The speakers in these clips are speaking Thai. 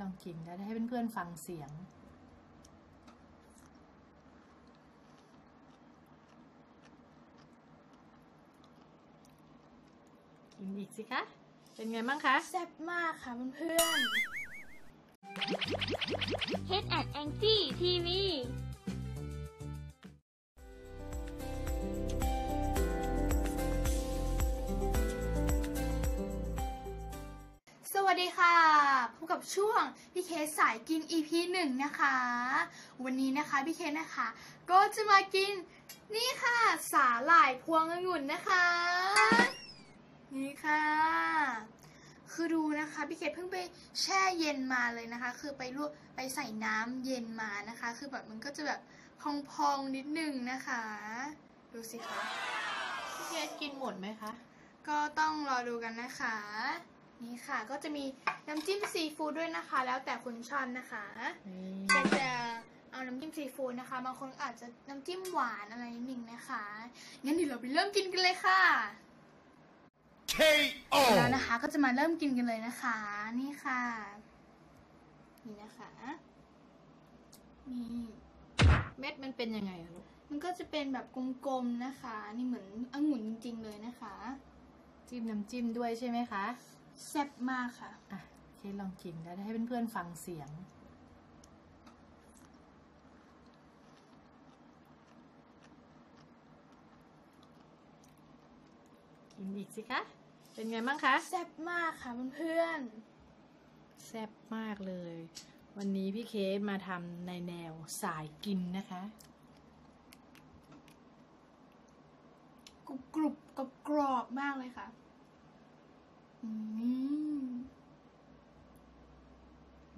ลองกินแล้วให้เพื่อนๆฟังเสียง กินอีกสิคะ เป็นไงบ้างคะแซ่บมากค่ะเพื่อน Head and Angie TV ๆสวัสดีค่ะ พบกับช่วงพี่เคสสายกิน EP หนึ่งนะคะ วันนี้นะคะพี่เคสนะคะ ก็จะมากินนี่ค่ะสาหร่ายพวงองุ่นนะคะ นี่ค่ะ คือดูนะคะพี่เคสเพิ่งไปแช่เย็นมาเลยนะคะ คือไปลวกไปใส่น้ำเย็นมานะคะ คือแบบมันก็จะแบบพองๆนิดนึงนะคะ ดูสิคะพี่เคสกินหมดไหมคะก็ต้องรอดูกันนะคะ นี่ค่ะก็จะมีน้ำจิ้มซีฟู้ดด้วยนะคะ แล้วแต่คุณชอบนะคะเช่นจะเอาน้ำจิ้มซีฟู้ดนะคะบางคนอาจจะน้ำจิ้มหวานอะไรนิดนึงนะคะงั้นเดี๋ยวเราไปเริ่มกินกันเลยค่ะ KO แล้วนะคะก็จะมาเริ่มกินกันเลยนะคะ นี่ค่ะ นี่นะคะนี่เม็ดมันเป็นยังไงอะลูกมันก็จะเป็นแบบกลมๆนะคะ นี่เหมือนองุ่นจริงๆเลยนะคะ จิ้มน้ำจิ้มด้วยใช่ไหมคะ แซ่บมากค่ะ อะเคสลองกินแล้วให้เพื่อนๆฟังเสียง กินอีกสิคะ เป็นไงบ้างคะ แซ่บมากค่ะเพื่อนแซ่บมากเลย วันนี้พี่เคสมาทำในแนวสายกินนะคะๆกรุบกรุบกรอบกรอบๆมากเลยค่ะอืม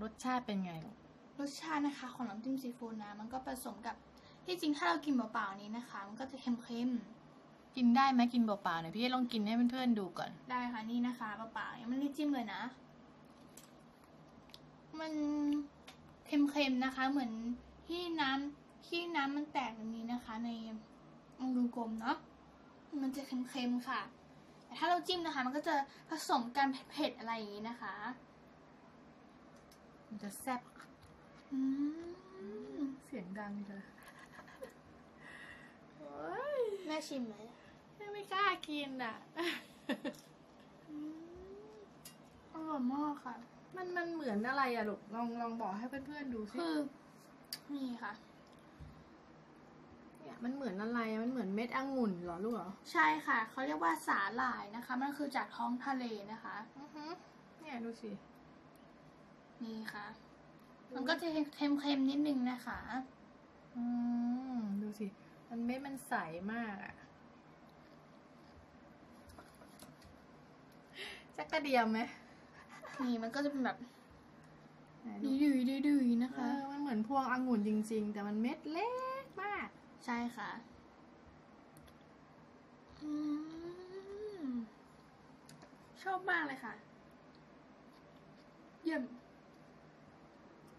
รสชาติเป็นไงลูกรสชาตินะคะ ของน้ำจิ้มซีฟู้ดนะ มันก็ผสมกับที่จริงถ้าเรากินเปล่าๆนี้นะคะ มันก็จะเค็มกินได้ไหมกินเปล่าๆเนี่อยพี่เคสลองกินให้เพื่อนๆดูก่อน ๆได้ค่ะนี่นะคะเปล่าๆยังไม่ได้จิ้มเลยนะ มันเค็มๆนะคะ เหมือนที่น้ำที่น้ำมันแตกอย่างนี้นะคะ ในวงกลมๆเนาะมันจะเค็มๆค่ะ แต่ถ้าเราจิ้มนะคะ มันก็จะผสมกันเผ็ดๆอะไรอย่างนี้นะคะ มันจะแซ่บอืมเสียงดังเลยโอ้ยแม่ชิมไหมไม่กล้ากินอะอืมอร่อยมากค่ะ มันมันเหมือนอะไรอะลูกลองลองบอกให้เพื่อนๆดูสิ คือ นี่ค่ะ เนี่ยมันเหมือนอะไรอะมันเหมือนเม็ดองุ่นเหรอลูกเหรอใช่ค่ะเขาเรียกว่าสาหร่ายนะคะ มันคือจากท้องทะเลนะคะอือฮึเนี่ยดูสินี่ค่ะ มันก็จะเค็มๆนิดนึงนะคะ อืมดูสิ มันเม็ดมันใสมากอะจักกระเดียมไหมนี่มันก็จะเป็นแบบไหนดุดูยดุยดุยๆๆนะเอคะอมันเหมือนพวงองุ่นจริง ๆ แต่มันเม็ดเล็กมากใช่ ค่ะอืมชอบมากเลยค่ะ เยี่ยม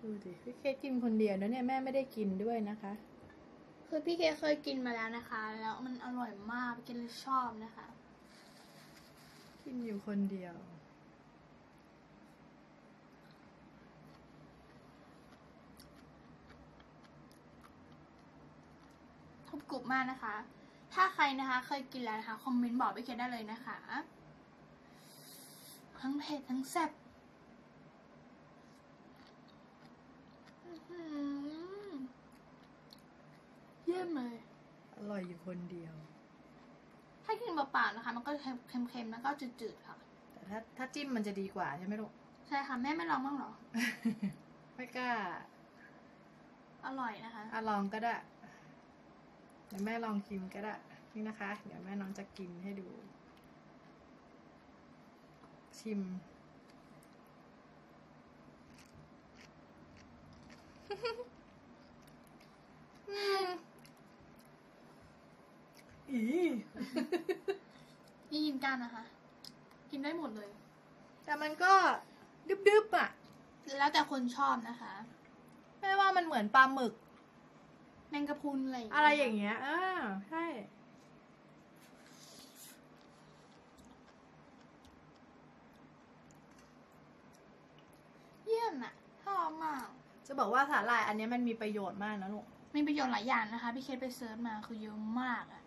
ดูสิพี่เคสกินคนเดียวนะเนี่ยแม่ไม่ได้กินด้วยนะคะ คือพี่เคเคยกินมาแล้วนะคะ แล้วมันอร่อยมากพี่เคเลยชอบนะคะ กินอยู่คนเดียว ทุบกรุบมากนะคะ ถ้าใครนะคะ เคยกินแล้วนะคะคอมเมนต์บอกพี่เคได้เลยนะคะ ทั้งเผ็ดทั้งแซ่บอื้อหือเยี่ยมเลย อร่อยอยู่คนเดียว ถ้ากินเปล่าๆนะคะ มันก็เค็มๆแล้วก็จืดๆค่ะ แต่ถ้าถ้าจิ้มมันจะดีกว่าใช่ไหมลูก ใช่ค่ะ แม่ไม่ลองบ้างเหรอ ไม่กล้า อร่อยนะคะอะลองก็ได้ เดี๋ยวแม่ลองกินก็ได้นี่นะคะ เดี๋ยวแม่น้องจะกินให้ดู ชิม อีนี่ยินกันนะคะ กินได้หมดเลย แต่มันก็ดึบๆอะ แล้วแต่คนชอบนะคะ แม่ว่ามันเหมือนปลาหมึก แมงกะพรุนอะไรอย่างเงี้ยอะไรอย่างเงี้ยอ่าใช่เยี่ยมอะจะบอกว่าสาหร่ายอันเนี้ยมันมีประโยชน์มากนะลูกมีประโยชน์หลายอย่างนะคะ พี่เคสไปเซิร์ชมาคือเยอะมากอะ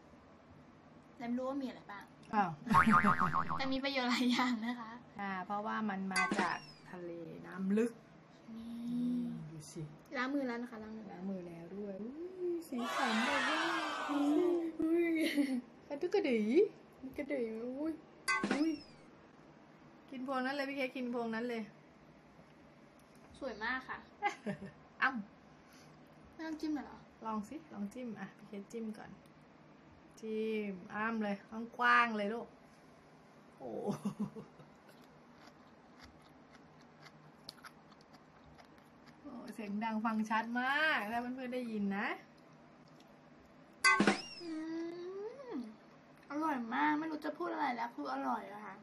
แล้วไม่รู้ว่ามีอะไรบ้างอ้าวแต่มีประโยชน์หลายอย่างนะคะ อ่า เพราะว่ามันมาจากทะเลน้ำลึกนี่ดูสิล้างมือแล้วนะคะล้างมือแล้วล้างมือแล้วด้วยอุ้ย สีสันแบบว่าอุ้ยกระดุกกระดิกระดิอุ้ยอุ้ยกินพวงนั้นเลยพี่เคกกินพวงนั้นเลย สวยมากค่ะ อ้ำไม่ต้องจิ้มเลยเหรอ ลองสิลองจิ้มอะพี่เคกจิ้มก่อน จิ้มอ้ำเลยกว้างๆเลยลูกโอ้โอ้เสียงดังฟังชัดมาก ถ้าเพื่อนๆได้ยินนะ อร่อยมาก ไม่รู้จะพูดอะไรแล้วคืออร่อยอะค่ะ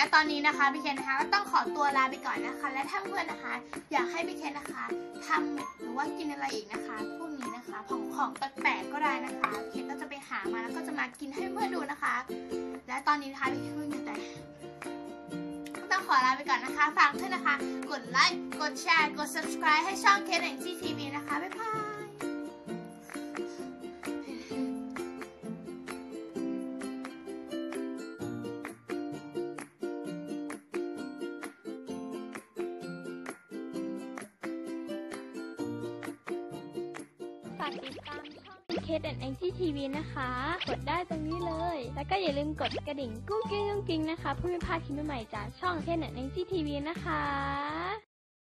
และตอนนี้นะคะพี่เคนนะคะก็ต้องขอตัวลาไปก่อนนะคะ และถ้าเพื่อนนะคะ อยากให้พี่เคนนะคะทำหรือว่ากินอะไรอีกนะคะพวกนี้นะคะของของแปลกๆก็ได้นะคะพี่เคนก็จะไปหามาแล้วก็จะมากินให้เพื่อนดูนะคะ และตอนนี้นะคะพี่เคนก็มีแต่ต้องขอลาไปก่อนนะคะฝากเพื่อนนะคะ กดไลค์กดแชร์กด subscribe ให้ช่อง k น g TV นะคะบ๊ายบาย ฝากติดตามช่อง Kate and Angie TV นะคะ กดได้ตรงนี้เลย แล้วก็อย่าลืมกดกระดิ่งกุ้งกิ้งกุ้งกิ้งนะคะเพื่อไม่พลาดคลิปใหม่ๆจากช่อง Kate and Angie TV นะคะ